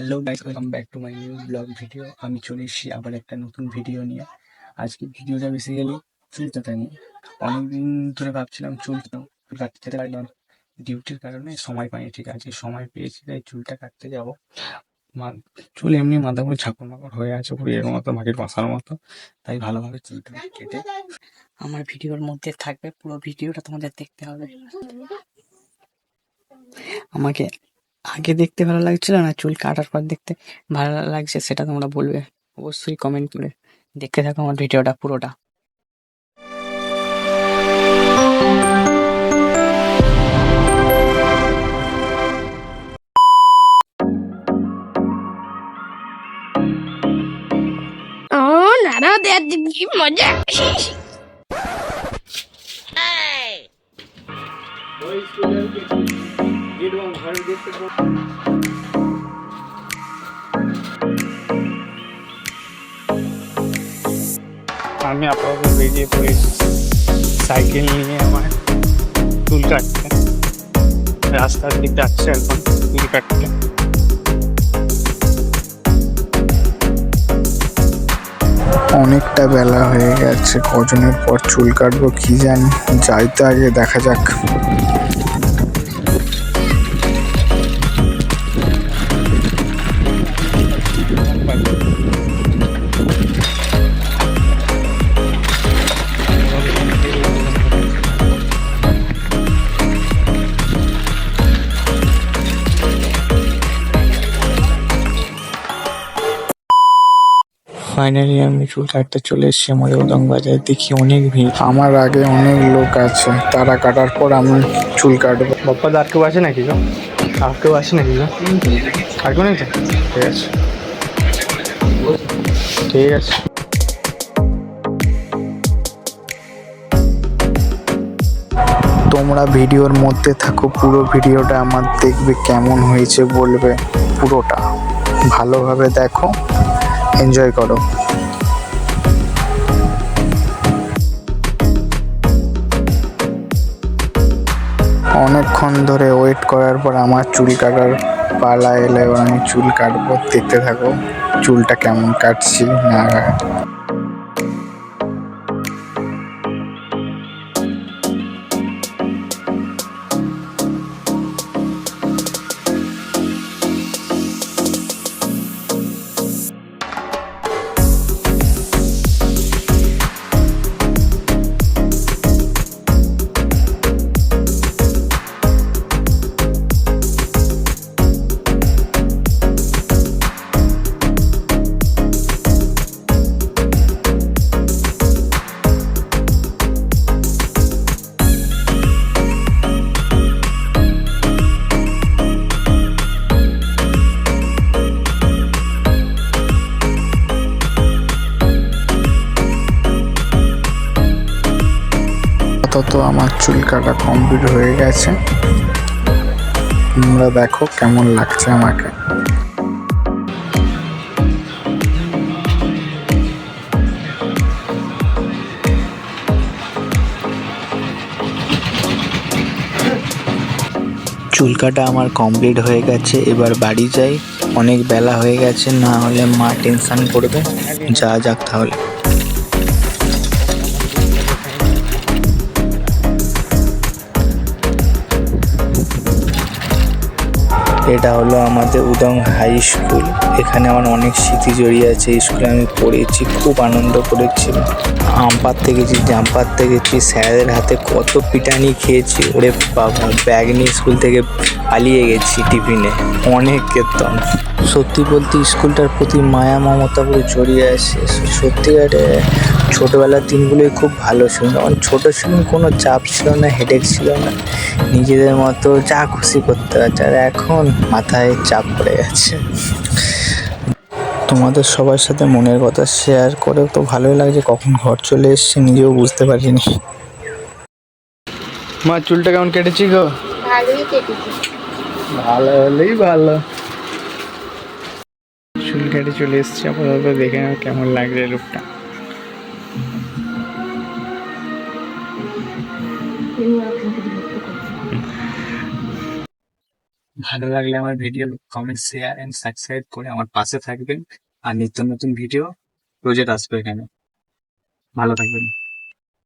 Hello guys welcome back to my new blog video আমি চলে এসেছি আবার একটা নতুন ভিডিও নিয়ে। আজকে ভিডিওটা বেসিক্যালি চুল কাটা নিয়ে। অনেকদিন ধরে ভাবছিলাম চুল চুল কাটতে যেতে পারি ডিউটির কারণে সময় পাইনি। ঠিক আছে, সময় পেয়েছি, তাই চুলটা কাটতে যাব। চুল এমনি মাথা পুরো ঝাঁকড় মাকড় হয়ে আছে, পুরো এর মতো, মাটির পাশার মতো। তাই ভালোভাবে চুলটা কেটে আমার ভিডিওর মধ্যে থাকবে। পুরো ভিডিওটা তোমাদের দেখতে হবে। আমাকে আগে দেখতে ভালো লাগছিল না চুল কাটার পর দেখতে ভালো লাগছে সেটা তোমরা বলবে অবশ্যই কমেন্ট করে দেখতে থাকো আমার ভিডিওটা পুরোটা Oh, not all that. Give me more. আমি আপাতত বেরিয়ে পড়েছি। সাইকেল নিয়ে আমার চুল কাটতে। রাস্তার দিক যাচ্ছে এখন চুল কাটতে। অনেকটা বেলা হয়ে গেছে। কজনের পর চুল কাটবো কি জানি। যাই তো আগে দেখা যাক। ফাইনালি আমি চুল কাটতে চলে এসেছি আমাদের উদং বাজারে। দেখি অনেক ভিড়। আমার আগে অনেক লোক আছে। তারা কাটার পর আমি চুল কাটবো। বাপ্পা আর কেউ আছে নাকি গো? আর কেউ আছে নাকি গো? আর কেউ নেই ঠিক আছে। ঠিক আছে। তোমরা ভিডিওর মধ্যে থাকো পুরো ভিডিওটা আমার দেখবে কেমন হয়েছে বলবে পুরোটা। ভালোভাবে দেখো। এনজয় করো। অনেকক্ষণ ধরে ওয়েট করার পর আমার চুল কাটার পালা এলে আমি চুল কাটবো, দেখতে থাকো, চুলটা কেমন কাটছি না। আপাতত আমার চুল কাটা কমপ্লিট হয়ে গেছে। তোমরা দেখো কেমন লাগছে আমাকে। চুল কাটা আমার কমপ্লিট হয়ে গেছে, এবার বাড়ি যাই। অনেক বেলা হয়ে গেছে, না হলে মা টেনশন করবে। যা যাক তাহলে। এটা হলো আমাদের উদং হাই স্কুল। এখানে আমার অনেক স্মৃতি জড়িয়ে আছে। স্কুলে আমি পড়েছি, খুব আনন্দ করেছি। আম্পার গেছি পাড়তে গেছি স্যারের হাতে কত পিটানি খেয়েছি, ওরে বাবা, ব্যাগ নিয়ে স্কুল থেকে পালিয়ে গেছি টিফিনে। অনেক কেতন সত্যি বলতে স্কুলটার প্রতি মায়া মমতা পুরো জড়িয়ে আছে। সত্যিকারে ছোটোবেলার দিনগুলোই খুব ভালো ছিল। যখন ছোটো ছিলাম কোনো চাপ ছিল না হেডেক ছিল না। নিজেদের মতো যা খুশি করতে পারছে আর এখন মাথায় চাপ পড়ে গেছে। তোমাদের সবার সাথে মনের কথা শেয়ার করেও তো ভালোই লাগছে কখন ঘর চলে এসছে নিজেও বুঝতে পারিনি। মা চুলটা কেমন কেটেছি গো? ভালোই ভালো হলেই ভালো। চুল চলে এসছি, আপাতত দেখে নাও কেমন লাগছে লুকটা ভালো লাগলে আমার video comment share and subscribe করে আমার পাশে থাকবেন। আর নিত্য নতুন ভিডিও প্রজেক্ট আসবে এখানে। ভালো থাকবেন।